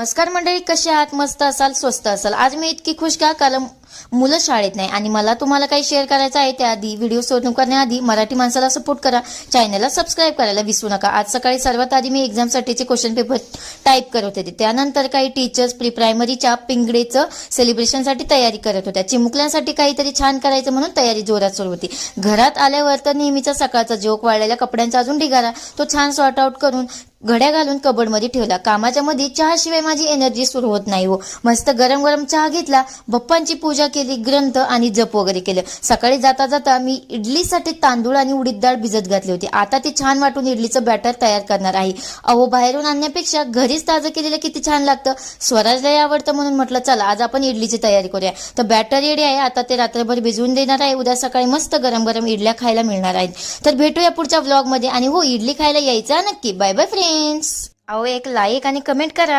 नमस्कार मंडळी कसे आहात? मस्त असाल स्वस्त असाल. आज मी इतकी खुश का? कारण मुलं शाळेत नाही. आणि मला तुम्हाला काही शेअर करायचं आहे त्याआधी व्हिडिओ सोडून करण्याआधी मराठी माणसाला सपोर्ट करा. चॅनलला सबस्क्राईब करायला विसरू नका. आज सकाळी सर्वात आधी मी एक्झामसाठीचे क्वेश्चन पेपर टाईप करत होते. त्यानंतर काही टीचर्स प्री प्रायमरीच्या पिंगडेचं सेलिब्रेशनसाठी तयारी करत होत्या. चिमुकल्यांसाठी काहीतरी छान करायचं म्हणून तयारी जोरात सुरू होती. घरात आल्यावर तर नेहमीचा सकाळचा जोक वाढलेल्या कपड्यांचा अजून ढिगारा तो छान सॉर्ट आउट करून घड्या घालून कबडमध्ये ठेवला. कामाच्या मध्ये चहाशिवाय माझी एनर्जी सुरू होत नाही हो. मस्त गरम गरम चहा घेतला. बप्पांची पूजा केली ग्रंथ आणि जप वगैरे केलं. सकाळी जाता जाता मी इडलीसाठी तांदूळ आणि उडीद डाळ भिजत घातली होती. आता ते छान वाटून इडलीचं बॅटर तयार करणार आहे. अहो बाहेरून आणण्यापेक्षा घरीच ताजं केलेलं किती छान लागतं. स्वराजलाही आवडतं म्हणून म्हटलं चला आज आपण इडलीची तयारी करूया. तर बॅटर रेडी आहे. आता ते रात्रभर भिजवून देणार आहे. उद्या सकाळी मस्त गरम गरम इडल्या खायला मिळणार आहेत. तर भेटूया पुढच्या व्लॉगमध्ये आणि हो इडली खायला यायचं नक्की. बाय बाय फ्रेंड्स अहो एक लाईक आणि कमेंट करा.